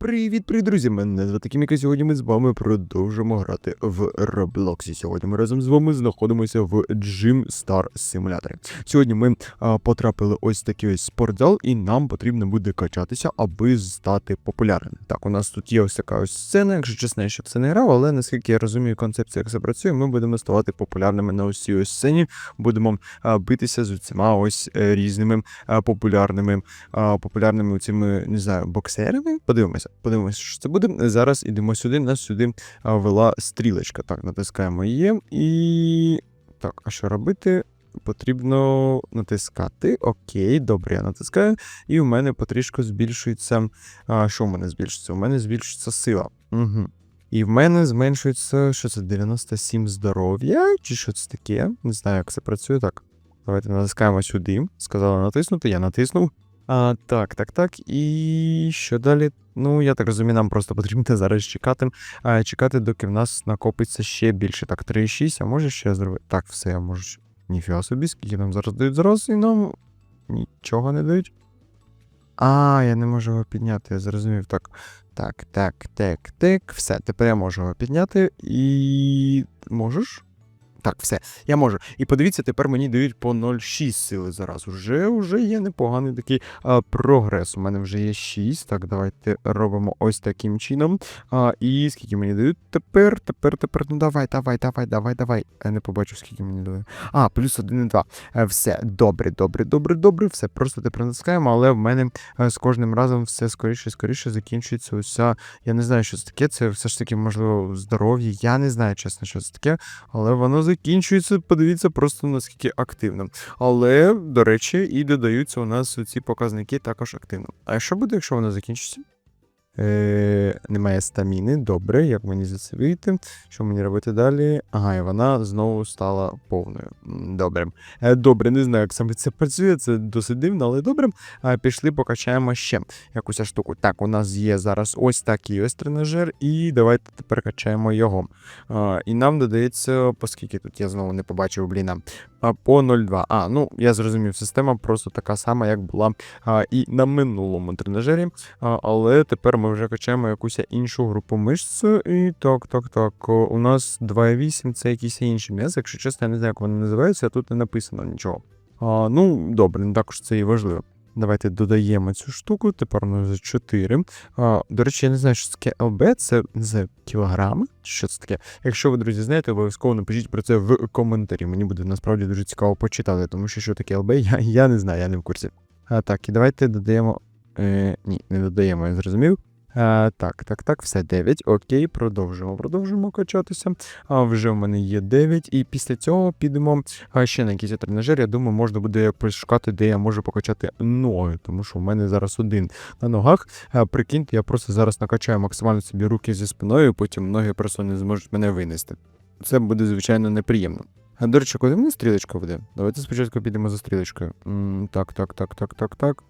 Привіт, привіт, друзі! Мене звати Кіміка. Сьогодні ми з вами продовжимо грати в Роблоксі. Сьогодні ми разом з вами знаходимося в Gym Star Simulator. Сьогодні ми а, потрапили ось такий ось спортзал, і нам потрібно буде качатися, аби стати популярним. Так, у нас тут є ось така ось сцена, якщо чесно, я ще це не грав, але наскільки я розумію концепцію, як це працює, ми будемо ставати популярними на ось ось сцені. Будемо а, битися з усіма ось е, різними а, популярними а, популярними цими, не знаю, боксерами. Подивимося, подивимося, що це буде. Зараз ідемо сюди, нас сюди вела стрілочка. Так, натискаємо її. І. Так, а що робити? Потрібно натискати. Окей, добре, я натискаю. І у мене потрішку збільшується. А, що в мене збільшується? У мене збільшується сила. Угу. І в мене зменшується, що це 97 здоров'я, чи що це таке? Не знаю, як це працює. Так. Давайте натискаємо сюди. Сказали натиснути, я натиснув. А, так, так, так. І що далі? Ну, я так розумію, нам просто потрібно зараз чекати. Чекати, доки в нас накопиться ще більше. Так, 3,6, а може ще зробити? Так, все, я можу. Ніфіга собі, скільки нам зараз дають зараз, і нам нічого не дають. А, я не можу його підняти, я зрозумів. Так. Так, так, так, так. Все, тепер я можу його підняти і. Можеш? Так, все, я можу. І подивіться, тепер мені дають по 0,6 сили зараз. Уже, уже є непоганий такий а, прогрес. У мене вже є 6. Так, давайте робимо ось таким чином. А, і скільки мені дають? Тепер, тепер, тепер. Ну давай, давай, давай, давай, давай. Я не побачу, скільки мені дали. А, плюс 1 і 2. Е, Все, добре, добре, добре, добре. Все, просто тепер натискаємо, але в мене е, з кожним разом все скоріше, скоріше закінчується уся. Я не знаю, що це таке. Це все ж таки, можливо, здоров'я. Я не знаю, чесно, що це таке, але воно закінчується. Подивіться просто наскільки активно. Але, до речі, і додаються у нас ці показники також активно. А що буде, якщо воно закінчиться? Е, немає стаміни, добре, як мені це вийти? Що мені робити далі? Ага, і вона знову стала повною. Добре. Е, добре, не знаю, як саме це працює, це досить дивно, але добре. А, пішли, покачаємо ще якусь штуку. Так, у нас є зараз ось такий ось тренажер, і давайте тепер качаємо його. А, і нам додається, оскільки тут я знову не побачив, бліна, по 0,2. А, ну я зрозумів, система просто така сама, як була а, і на минулому тренажері. А, але тепер ми вже качаємо якусь іншу групу мишць. І так, так, так. У нас 2,8 це якісь інші м'язи. Якщо чесно, я не знаю, як вони називаються, тут не написано нічого. А, ну, добре, не також це і важливо. Давайте додаємо цю штуку, тепер у нас вже 4. А, до речі, я не знаю, що таке ЛБ, це знаю, кілограми? Що це таке? Якщо ви, друзі, знаєте, обов'язково напишіть про це в коментарі. Мені буде насправді дуже цікаво почитати, тому що що таке ЛБ, я, я не знаю, я не в курсі. А, так, і давайте додаємо. Е, ні, не додаємо, я зрозумів. А, так, так, так, все 9. Окей, продовжуємо. Продовжуємо качатися. А вже в мене є 9. І після цього підемо ще на якийсь тренажер. Я думаю, можна буде пошукати, де я можу покачати ноги, тому що в мене зараз один на ногах. А, прикиньте, я просто зараз накачаю максимально собі руки зі спиною, потім ноги просто не зможуть мене винести. Це буде, звичайно, неприємно. А, до речі, куди мені стрілочка веде? Давайте спочатку підемо за стрілочкою. М, так, так, так, так, так, так.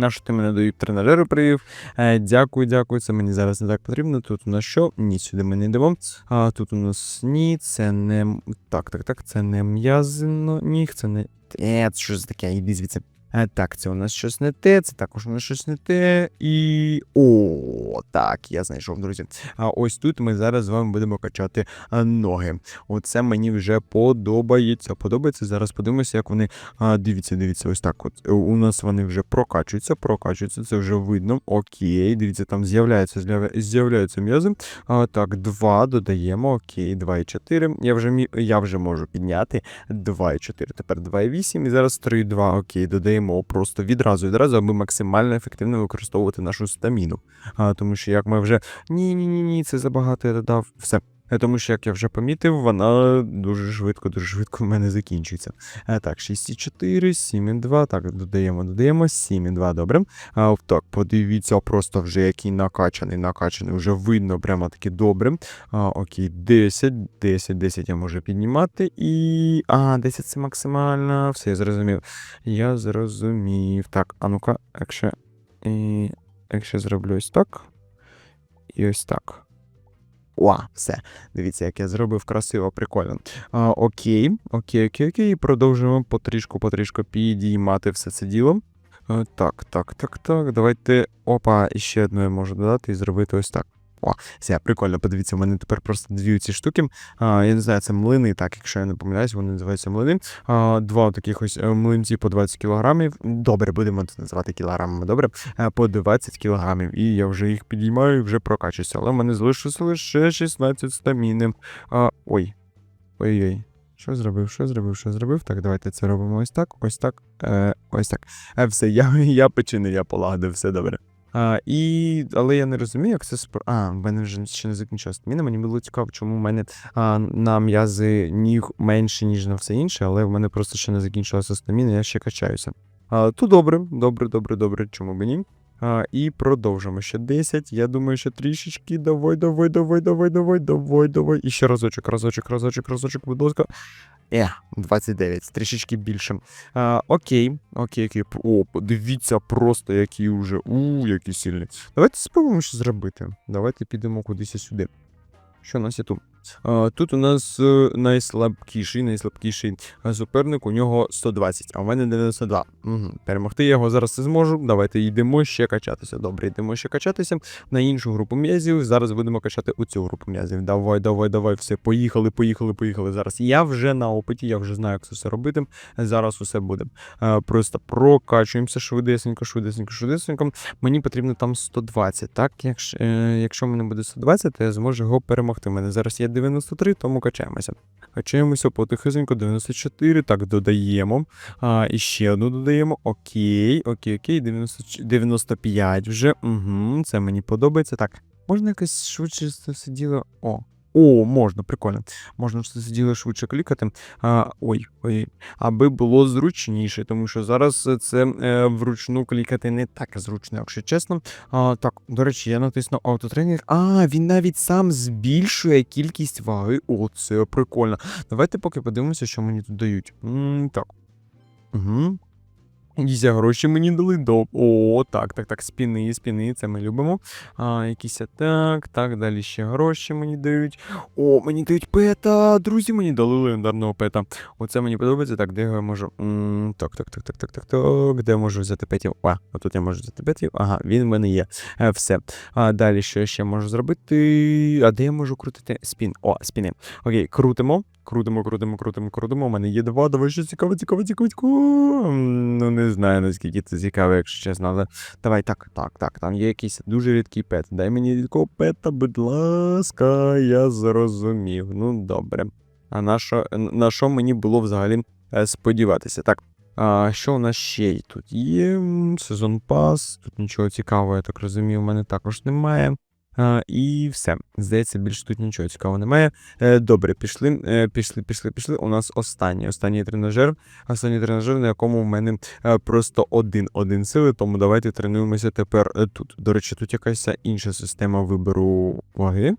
На що ти мене дають тренажеру привів? Е, дякую, дякую. Це мені зараз не так потрібно. Тут у нас що? Ні, сюди ми не йдемо. А тут у нас ні, це не. Так, так, так, це не м'язино ніг, це не. Е, це за таке? Іди звідси. Е, так, це у нас щось не те, це також у нас щось не те. І. О, так, я знайшов, друзі. А ось тут ми зараз з вами будемо качати ноги. Оце мені вже подобається. Подобається. Зараз подивимося, як вони. А, дивіться, дивіться, ось так. От Е, у нас вони вже прокачуються, прокачуються, це вже видно. Окей, дивіться, там з'являються з'являються м'язи. А, так, 2 додаємо. Окей, 2,4. Я вже я вже можу підняти 2,4. Тепер 2,8 і зараз 3,2. Окей, додаємо просто відразу, відразу, аби максимально ефективно використовувати нашу стаміну. А, тому що як ми вже ні, ні, ні, ні, це забагато я додав. Все. Е, Тому що, як я вже помітив, вона дуже швидко, дуже швидко в мене закінчується. Е, Так, 6,4, 7,2. Так, додаємо, додаємо, 7,2, добре. А, так, подивіться, просто вже який накачаний, накачаний, вже видно прямо таки добре. А, окей, 10, 10, 10 я можу піднімати. І. А, 10 це максимально. Все, я зрозумів. Я зрозумів. Так, а ну-ка, якщо. І... Якщо зроблю ось так. І ось так. О, все. Дивіться, як я зробив красиво, прикольно. А, окей, окей, окей, окей. Продовжуємо потрішку, потрішку підіймати все це діло. А, Так, так, так, так. Давайте. Опа, ще одне можу додати і зробити ось так. О, все, прикольно, подивіться, у мене тепер просто дві ці штуки. А, я не знаю, це млини, так, якщо я не помиляюсь, вони називаються млини. А, два таких ось е, млинці по 20 кілограмів. Добре, будемо це називати кілограмами, добре? Е, По 20 кілограмів. І я вже їх підіймаю і вже прокачуюся. Але в мене залишилося лише 16 стаміни. А, ой. Ой-ой. Що зробив, що зробив, що зробив? Так, давайте це робимо ось так, ось так, е, ось так. Е, все, я, я починив, я полагодив, все добре. А, і, але я не розумію, як це спро... А, в мене вже ще не закінчилася міна. Мені було цікаво, чому в мене а, на м'язи ніг менше, ніж на все інше, але в мене просто ще не закінчилася стаміна, я ще качаюся. А, то добре, добре, добре, добре, чому б ні. А, і продовжимо ще 10. Я думаю, ще трішечки. Давай, давай, давай, давай, давай, давай, давай. І ще разочок, разочок, разочок, разочок, будь ласка. Е, 29, трішечки більше. А, окей, окей, окей. О, подивіться просто, які вже. У, які сильні. Давайте спробуємо щось зробити. Давайте підемо кудись сюди. Що у нас є тут? Тут у нас е, найслабкіший, найслабкіший е, суперник, у нього 120, а в мене 92. Угу. Перемогти я його зараз не зможу. Давайте йдемо ще качатися. Добре, йдемо ще качатися на іншу групу м'язів. Зараз будемо качати у цю групу м'язів. Давай, давай, давай, все, поїхали, поїхали, поїхали. Зараз я вже на опиті, я вже знаю, як це все робити. Зараз усе буде. Е, Просто прокачуємося швидесенько, швидесенько, швидесенько. Мені потрібно там 120, так? Якщо, якщо мене буде 120, то я зможу його перемогти. У мене зараз є 93, тому качаємося. Качаємося потихесенько, 94, так, додаємо. А, і ще одну додаємо. Окей, окей, окей, 90, 95 вже. Угу, це мені подобається. Так, можна якось швидше сиділо. О. О, можна, прикольно. Можна все діло швидше клікати. А, ой, ой, аби було зручніше, тому що зараз це е, вручну клікати не так зручно, якщо чесно. А, так, до речі, я натиснув автотренінг. А, він навіть сам збільшує кількість ваги. О, це прикольно. Давайте поки подивимося, що мені тут дають. м так. Угу. Якісь гроші мені дали до. О, так, так, так, спіни, спіни, це ми любимо. А, якісь так, так, далі ще гроші мені дають. О, мені дають пета. Друзі, мені дали легендарного пета. Оце мені подобається. Так, де я можу. так, так, так, так, так, так, так. Де можу взяти петів? А, отут я можу взяти петів. Ага, він в мене є. Е, все. А далі що я ще можу зробити? А де я можу крутити? Спін. О, спіни. Окей, крутимо. Крутимо, крутимо, крутимо, крутимо. У мене є два. Давай що цікаво, цікаво, цікаво, цікаво. Ну, не знаю, наскільки це цікаво, якщо чесно, але давай так, так, так. Там є якийсь дуже рідкий пет. Дай мені рідкого пета, будь ласка, я зрозумів. Ну, добре. А на що, на що мені було взагалі е, сподіватися? Так. А, що у нас ще й тут є? Сезон пас. Тут нічого цікавого, я так розумію, у мене також немає. І все. Здається, більше тут нічого цікавого немає. Е, добре, пішли, е, пішли, пішли, пішли. У нас останній, останній тренажер. Останній тренажер, на якому в мене е, просто один-один сили, тому давайте тренуємося тепер тут. До речі, тут якась інша система вибору ваги.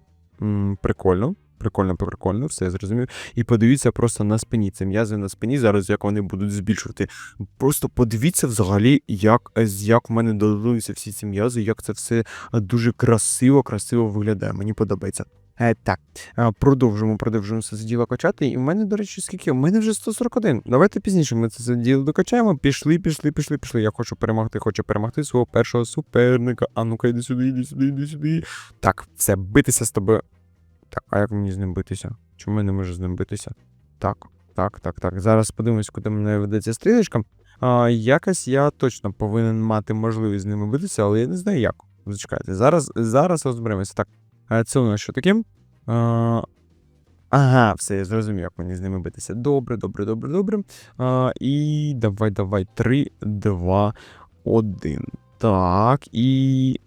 Прикольно. Прикольно, прикольно, все я зрозумів. І подивіться просто на спині. Це м'язи на спині зараз, як вони будуть збільшувати. Просто подивіться взагалі, як, як в мене додалися всі ці м'язи, як це все дуже красиво, красиво виглядає. Мені подобається. Е, так, е, продовжимо, продовжуємо це діло качати. І в мене, до речі, скільки? У мене вже 141. Давайте пізніше ми це діло докачаємо. Пішли, пішли, пішли, пішли. Я хочу перемогти, хочу перемогти свого першого суперника. А ну-ка, йди сюди, йди сюди, йди сюди. Так, все, битися з тобою. Так, а як мені з ним битися? Чому я не можу з ним битися? Так, так, так, так. Зараз подивимось, куди мене ведеться стрілочка. А, якось я точно повинен мати можливість з ними битися, але я не знаю як. Зачекайте, зараз, зараз розберемося. Так, це у нас що таке? А, ага, все, я зрозумів, як мені з ними битися. Добре, добре, добре, добре. А, і давай, давай. 3, 2, 1. Так, і.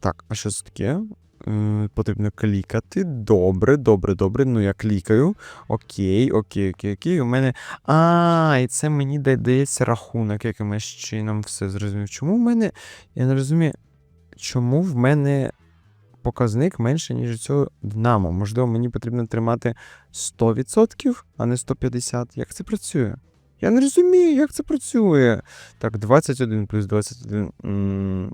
Так, а що це таке? Е, Потрібно клікати. Добре, добре, добре. Ну я клікаю. Окей, окей, окей, окей. У мене. А, і це мені дається рахунок якимось чином. Все зрозумів. Чому в мене. Я не розумію, чому в мене показник менше, ніж у цього Динамо. Можливо, мені потрібно тримати 100%, а не 150%. Як це працює? Я не розумію, як це працює. Так, 21 плюс 21.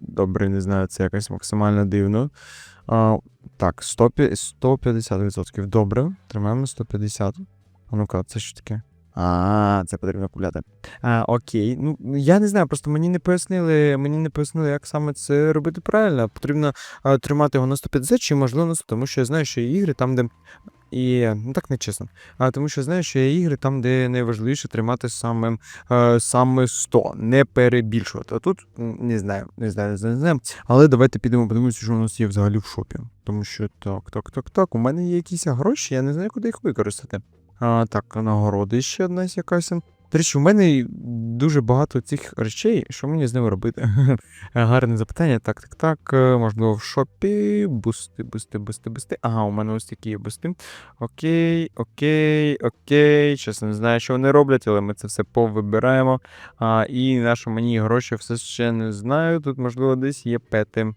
Добре, не знаю, це якось максимально дивно. А, так, 100, 150%. Добре, тримаємо 150. А ну-ка, це що таке? А, це потрібно купляти. А, окей. Ну, я не знаю, просто мені не пояснили, мені не пояснили, як саме це робити правильно. Потрібно а, тримати його на 150 чи можливо на 100, тому що я знаю, що є ігри там, де. І ну так не чесно. А тому що знаю, що є ігри там, де найважливіше тримати саме, е, саме 100, не перебільшувати. А тут не знаю, не знаю, не знаю, не знаю. Але давайте підемо подивимося, що у нас є взагалі в шопі. Тому що так, так, так, так. У мене є якісь гроші, я не знаю, куди їх використати. А, так, нагороди ще одна якась. До речі, у мене дуже багато цих речей, що мені з ними робити? Гарне запитання. Так, так, так. е, Можливо, в шопі. Бусти, бусти, бусти, бусти. Ага, у мене ось такі є бусти. Окей, окей, окей. Чесно, не знаю, що вони роблять, але ми це все повибираємо. А, і наші мені гроші все ще не знаю. Тут, можливо, десь є пети.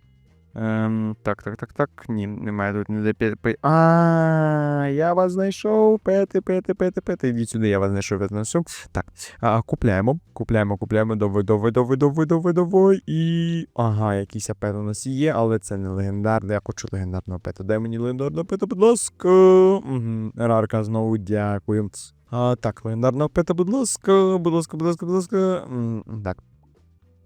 Ем, так, так, так, так. Ні, немає тут ніде п'яти. А, я вас знайшов. Пети, пети, пети, пети. Ідіть сюди, я вас знайшов, я знайшов. Так, а, купляємо, купляємо, купляємо. Давай, давай, давай, давай, давай, давай. І. Ага, якийсь пет у нас є, але це не легендарний. Я хочу легендарного пета. Дай мені легендарного пета, будь ласка. Угу. Рарка знову дякую. А, так, легендарного пета, будь ласка, будь ласка, будь ласка, будь ласка. Так.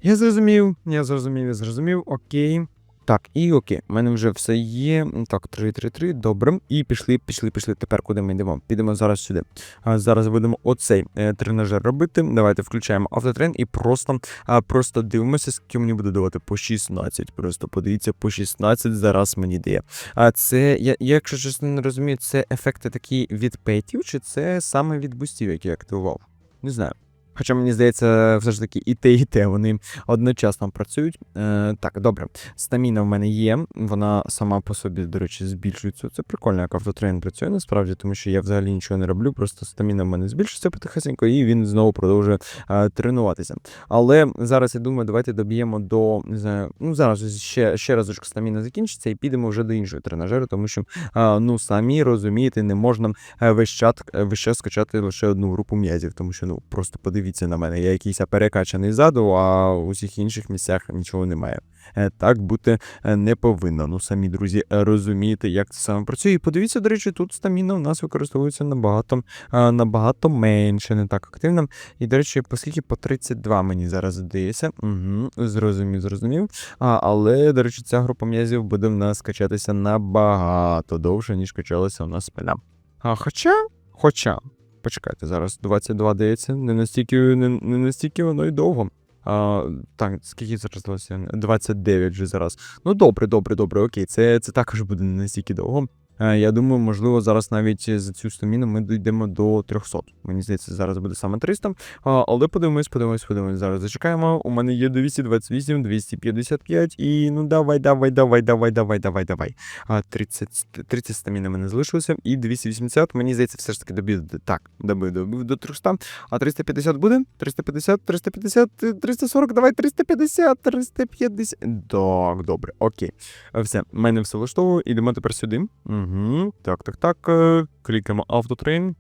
Я зрозумів, я зрозумів, я зрозумів. Окей. Так, і окей, в мене вже все є. Так, 3-3-3, добре. І пішли, пішли, пішли. Тепер куди ми йдемо? Підемо зараз сюди. Зараз будемо оцей е, тренажер робити. Давайте включаємо автотрен і просто, просто дивимося, скільки мені буде давати по 16. Просто подивіться, по 16 зараз мені дає. А це, я, якщо чесно не розумію, це ефекти такі від пейтів, чи це саме від бустів, які я активував? Не знаю. Хоча мені здається, все ж таки і те, і те вони одночасно працюють. Е, так, добре. Стаміна в мене є, вона сама по собі, до речі, збільшується. Це прикольно, як автотрейн працює насправді, тому що я взагалі нічого не роблю, просто стаміна в мене збільшується потихесенько, і він знову продовжує е, тренуватися. Але зараз я думаю, давайте доб'ємо до не знаю, ну зараз ще, ще разочок стаміна закінчиться і підемо вже до іншого тренажеру, тому що е, ну самі розумієте, не можна е, весь час, е, весь час скачати лише одну групу м'язів, тому що ну просто подивіться на мене, я якийсь перекачаний ззаду, а у всіх інших місцях нічого немає. Е, Так бути е, не повинно. Ну самі друзі розумієте, як це саме працює. І подивіться, до речі, тут стаміна у нас використовується набагато, е, набагато менше, не так активно. І, до речі, оскільки по 32 мені зараз здається. Угу, зрозумів, зрозумів. А, але, до речі, ця група м'язів буде в нас качатися набагато довше, ніж качалася у нас спина. А хоча, хоча, почекайте, зараз 22 дається, не настільки, не, не настільки воно й довго. А, так, скільки зараз 20? 29 вже зараз. Ну добре, добре, добре, окей, це, це також буде не настільки довго. Е, Я думаю, можливо, зараз навіть за цю стаміну ми дійдемо до 300. Мені здається, зараз буде саме 300. Але подивимось, подивимось, подивимось. Зараз зачекаємо. У мене є 228, 255 і ну давай, давай, давай, давай, давай, давай, давай. А 30, 30 стаміни мене залишилося. І 280, мені здається, все ж таки добив. Так, добив, добив до 300. А 350 буде? 350, 350, 340, давай 350, 350. Так, добре, окей. Все, мене все влаштовує. Ідемо тепер сюди. Угу. Так, так, так. е, Клікаємо автотрейн.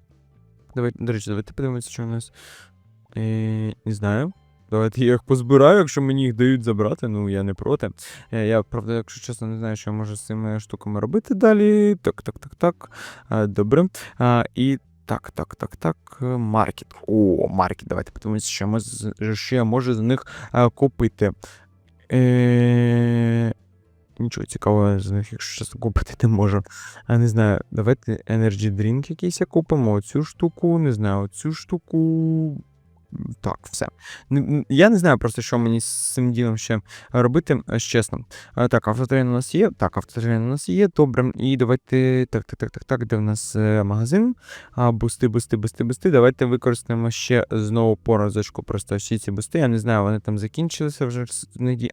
Давай, до речі, давайте подивимося, що у нас. Е, не знаю. Давайте я їх позбираю, якщо мені їх дають забрати, ну я не проти. Е, Я, правда, якщо чесно, не знаю, що я можу з цими штуками робити далі. Так, так, так, так. Е, Добре. А, І так, так, так, так. Маркет. О, маркет. Давайте подивимося, що, ми з- що я можу з них купити. Е... Нічого цікавого з них, якщо чесно, купити не можу. А не знаю, давайте Energy Drink якийсь купимо, оцю штуку, не знаю, оцю штуку. Так, все. Я не знаю просто, що мені з цим ділом ще робити, е, чесно. Так, автотрейн у нас є. Так, автотрейн у нас є. Добре. І давайте. Так, так, так, так, так. Де в нас е, магазин? А, бусти, бусти, бусти, бусти. Давайте використаємо ще знову по разочку просто всі ці бусти. Я не знаю, вони там закінчилися вже.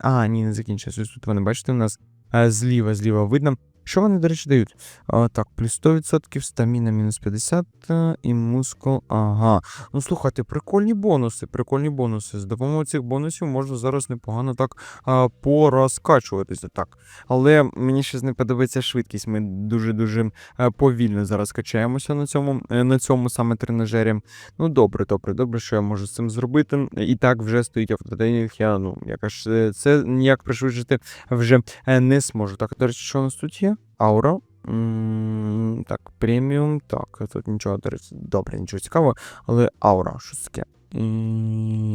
А, ні, не закінчилися. Тут вони, бачите, у нас е, зліва, зліва видно. Що вони, до речі, дають? А, так, плюс 100%, стаміна мінус 50 е, і мускул. Ага. Ну слухайте, прикольні бонуси, прикольні бонуси. З допомогою цих бонусів можна зараз непогано так а, порозкачуватися. Так. Але мені ще не подобається швидкість. Ми дуже-дуже е, повільно зараз качаємося на цьому, е, на цьому саме тренажері. Ну, добре, добре, добре, що я можу з цим зробити. І так вже стоїть автотренінг. Я ну, якось це ніяк пришвидшити вже не зможу. Так, до речі, що у нас тут є? М, Так, преміум. Так, тут нічого, добре, нічого цікавого. Але аура, що таке?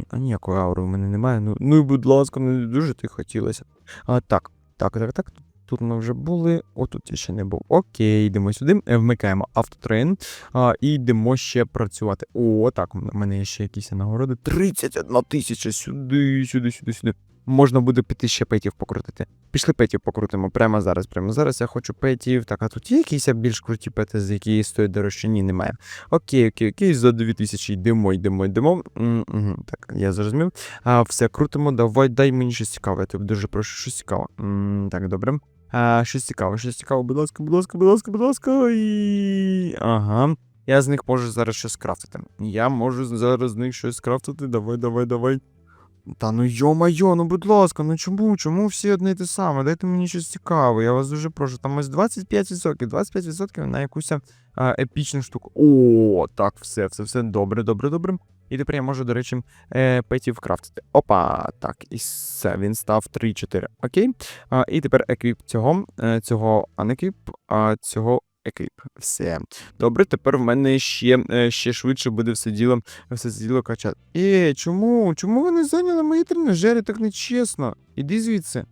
А ніякої аури в мене немає. Ну, ну і будь ласка, не дуже ти хотілося. А, так, так, так, так. Тут ми вже були. Отут я ще не був. Окей, йдемо сюди. е, Вмикаємо автотрейн. А, і йдемо ще працювати. О, так, у мене є ще якісь нагороди. 31 тисяча сюди, сюди, сюди, сюди. Можна буде піти ще петів покрутити. Пішли петів покрутимо прямо зараз. Прямо зараз я хочу петів. Так, а тут є якісь більш круті пети, з які стоять дорожче? Ні, немає. Окей, окей, окей, за 2000 йдемо, йдемо, йдемо. М, мгм, Так, я зрозумів. А, все, крутимо, давай, дай мені щось цікаве. Тебе дуже прошу, щось цікаве. М, так, добре. А, щось цікаве, щось цікаве, будь ласка, будь ласка, будь ласка, будь ласка. І... Ага. Я з них можу зараз щось скрафтити. Я можу зараз з них щось скрафтити. Давай, давай, давай. Та ну йо-майо, ну будь ласка, ну чому? Чому всі одне й те саме? Дайте мені щось цікаве, я вас дуже прошу. Там ось 25%, 25% на якусь епічну штуку. О, так, все, все, все, добре, добре, добре. І тепер я можу, до речі, е, петів крафтити. Опа, так, і все, він став 3-4. Окей. І тепер еквіп цього, е, цього анеквіп, а цього еквіп. Все. Добре, тепер в мене ще, е, ще швидше буде все діло, все діло качати. Е, чому? Чому ви не зайняли мої тренажери так нечесно? Іди звідси.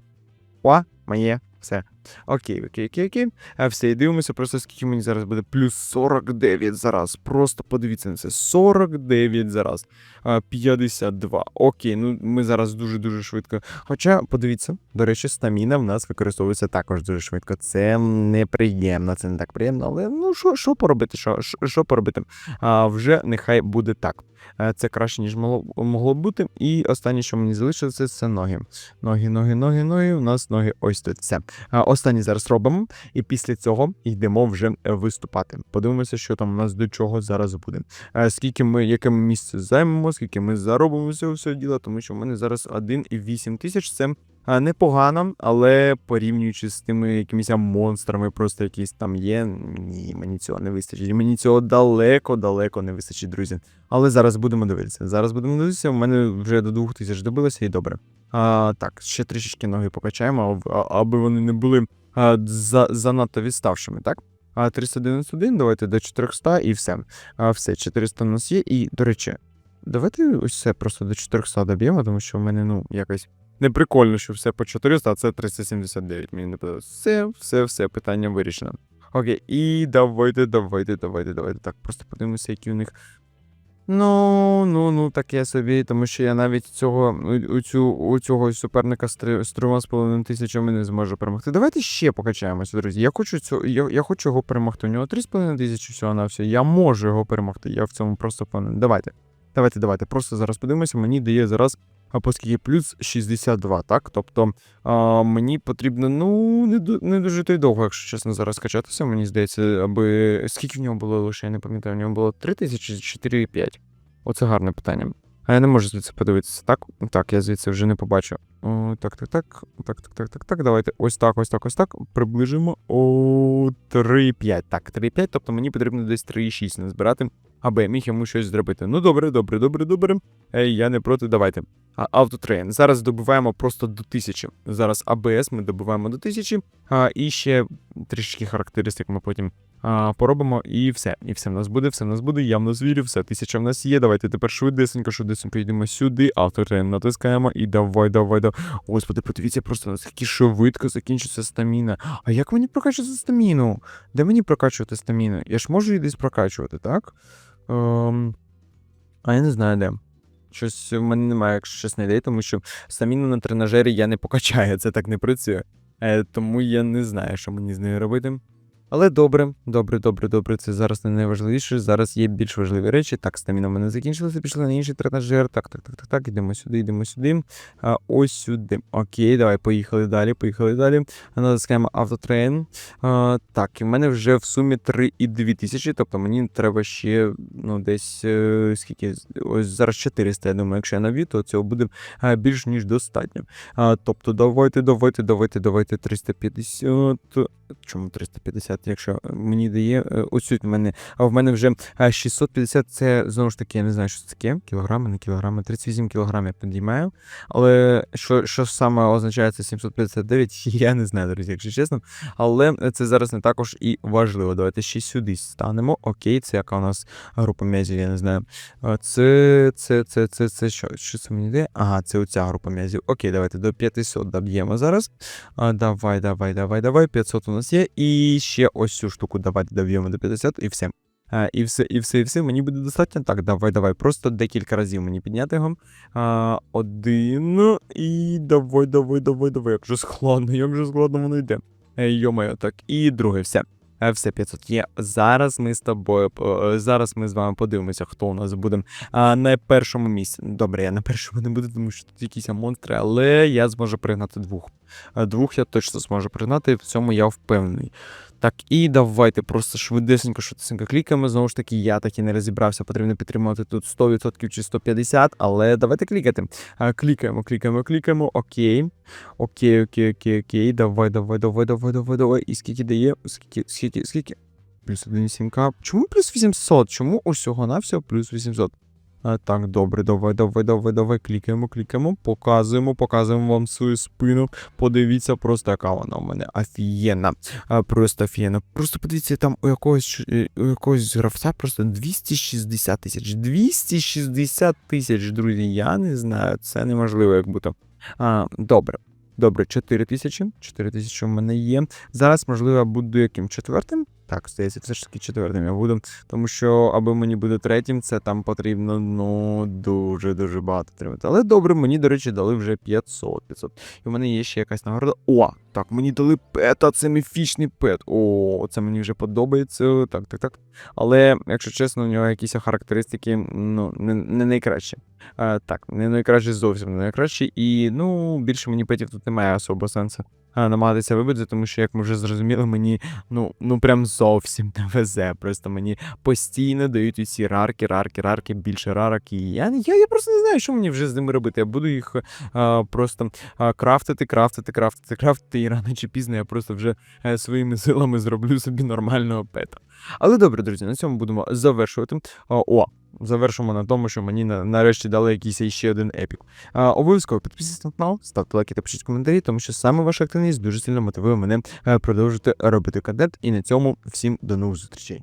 О, моє. Все. Окей, окей, окей, окей. А все, і дивимося, просто скільки мені зараз буде. Плюс 49 зараз. Просто подивіться на це. 49 зараз. А, 52. Окей, ну ми зараз дуже-дуже швидко. Хоча, подивіться, до речі, стаміна в нас використовується також дуже швидко. Це неприємно, це не так приємно, але ну що, що поробити? Що, що, поробити? А, вже нехай буде так. Це краще, ніж могло, могло бути. І останнє, що мені залишилося, це ноги. Ноги, ноги, ноги, ноги. У нас ноги ось тут. Все. Останнє зараз робимо, і після цього йдемо вже виступати. Подивимося, що там у нас до чого зараз буде. Скільки ми, яке ми місце займемо, скільки ми заробимо цього всього діла, тому що в мене зараз 1,8 тисяч. Це непогано, але порівнюючи з тими якимись монстрами, просто якісь там є. Ні, мені цього не вистачить. Мені цього далеко-далеко не вистачить, друзі. Але зараз будемо дивитися. Зараз будемо дивитися. У мене вже до 2000 добилося і добре. А, так, ще трішечки ноги покачаємо, аби вони не були а, за, занадто відставшими, так? А 391, давайте до 400 і все. А, все, 400 у нас є. І, до речі, давайте ось це просто до 400 доб'ємо, тому що в мене, ну, якось не прикольно, що все по 400, а це 379. Мені не подобається. Все, все, все, питання вирішено. Окей, і давайте, давайте, давайте, давайте. Так, просто подивимося, які у них. Ну, ну, ну, таке собі, тому що я навіть цього, у, цю, у цього суперника з три- з трьома з половиною тисячами не зможу перемогти. Давайте ще покачаємося, друзі. Я хочу цього, я, я хочу його перемогти. У нього 3,5 тисячі всього на все. Я можу його перемогти. Я в цьому просто впевнений. Давайте. Давайте, давайте, просто зараз подивимося, мені дає зараз, оскільки плюс 62, так? Тобто а, мені потрібно, ну, не не дуже то довго, якщо чесно, зараз качатися. Мені здається, аби скільки в нього було лише, я не пам'ятаю, в нього було 3 тисячі чи 4,5. Оце гарне питання. А я не можу звідси подивитися, так? Так, я звідси вже не побачу. О, Так, так, так, так, так, так, так, так. Давайте ось так, ось так, ось так. Приближимо о 3,5. Так, 3,5, тобто мені потрібно десь 3,6 назбирати аби міг йому щось зробити. Ну, добре, добре, добре, добре. Ей, я не проти, давайте. Автотрейн. Зараз добуваємо просто до тисячі. Зараз АБС ми добуваємо до тисячі. А, і ще трішки характеристик ми потім а, поробимо, і все. І все в нас буде, все в нас буде. Я в нас вірю, все, тисяча в нас є. Давайте тепер швидесенько, швидесенько йдемо сюди. Автотрейн натискаємо і давай, давай, давай. Господи, подивіться просто наскільки швидко закінчиться стаміна. А як мені прокачувати стаміну? Де мені прокачувати стаміну? Я ж можу її десь прокачувати, так? Ем... А я не знаю де. Щось в мене немає, якщо чесно ідей, тому що стаміну на тренажері я не покачаю, це так не працює. Е, тому я не знаю, що мені з нею робити. Але добре, добре, добре, добре. Це зараз не найважливіше. Зараз є більш важливі речі. Так, стаміна в мене закінчилася, пішли на інший тренажер. Так, так, так, так, так. Йдемо сюди, йдемо сюди. А, ось сюди. Окей, давай, поїхали далі, поїхали далі. Натискаємо автотрейн. А, так, і в мене вже в сумі 3,2 тисячі, тобто мені треба ще ну, десь е, скільки. Ось зараз 400, я думаю, якщо я навів, то цього буде е, більш ніж достатньо. А, тобто, давайте, давайте, давайте, давайте 350. Чому 350, якщо мені дає е, ось в мене, а в мене вже е, 650, це знову ж таки, я не знаю, що це таке. Кілограми, не кілограми, 38 кілограм я підіймаю. Але що, що саме означає це 759, я не знаю, друзі, якщо чесно. Але це зараз не також і важливо. Давайте ще сюди станемо. Окей, це яка у нас група м'язів, я не знаю. Це, це, це, це, це що? Що це мені дає? Ага, це оця група м'язів. Окей, давайте до 500 доб'ємо зараз. Давай, давай, давай, давай. 500 у нас є. І ще ось цю штуку давайте доб'ємо до 50 і все. А, і все, і все, і все, мені буде достатньо. Так, давай, давай. Просто декілька разів мені підняти його. А, один. І давай, давай, давай, давай. Як же складно, як же складно воно йде. Е, Йо-моє, так. І друге, все. Все, 500 є. Зараз ми з тобою, е, зараз ми з вами подивимося, хто у нас буде на першому місці. Добре, я на першому не буду, тому що тут якісь монстри, але я зможу пригнати двох. Е, Двох я точно зможу пригнати, в цьому я впевнений. Так, і давайте просто швидесенько, швидесенько клікаємо. Знову ж таки, я так і не розібрався, потрібно підтримувати тут 100% чи 150, але давайте клікати. Клікаємо, клікаємо, клікаємо. Окей. Окей, окей, окей, окей. Давай, давай, давай, давай, давай, давай. І скільки дає? Скільки, скільки, скільки? Плюс 1,7к. Чому плюс 800? Чому усього на всього плюс 800? А, так, добре, давай, давай, давай, давай. Клікаємо, клікаємо, показуємо, показуємо вам свою спину. Подивіться, просто яка вона у мене офігенна. Просто офігенна. Просто подивіться, там у якогось, е, у якогось гравця просто 260 тисяч. 260 тисяч, друзі. Я не знаю, це неможливо, як будто. А, добре. Добре, 4 тисячі. 4 тисячі у мене є. Зараз, можливо, я буду яким четвертим? Так, здається, все ж таки четвертим я буду. Тому що, аби мені бути третім, це там потрібно ну дуже-дуже багато тримати. Але добре, мені, до речі, дали вже 500. 500. І в мене є ще якась нагорода. О, так, мені дали пета, це міфічний пет. О, це мені вже подобається. Так, так, так. Але, якщо чесно, у нього якісь характеристики ну, не, не найкращі. А, так, не найкраще зовсім не найкраще. І ну, більше мені петів тут немає особо сенсу намагатися вибити, тому що, як ми вже зрозуміли, мені ну, ну прям зовсім не везе. Просто мені постійно дають усі рарки, рарки, рарки, більше рарок. І я, я, я просто не знаю, що мені вже з ними робити. Я буду їх а, просто а, крафтити, крафтити, крафтити, крафтити, і рано чи пізно я просто вже е, своїми силами зроблю собі нормального пета. Але добре, друзі, на цьому будемо завершувати. О завершимо на тому, що мені нарешті дали якийсь ще один епік. А, обов'язково підписуйтесь на канал, ставте лайки та пишіть коментарі, тому що саме ваша активність дуже сильно мотивує мене е, продовжити робити контент. І на цьому всім до нових зустрічей.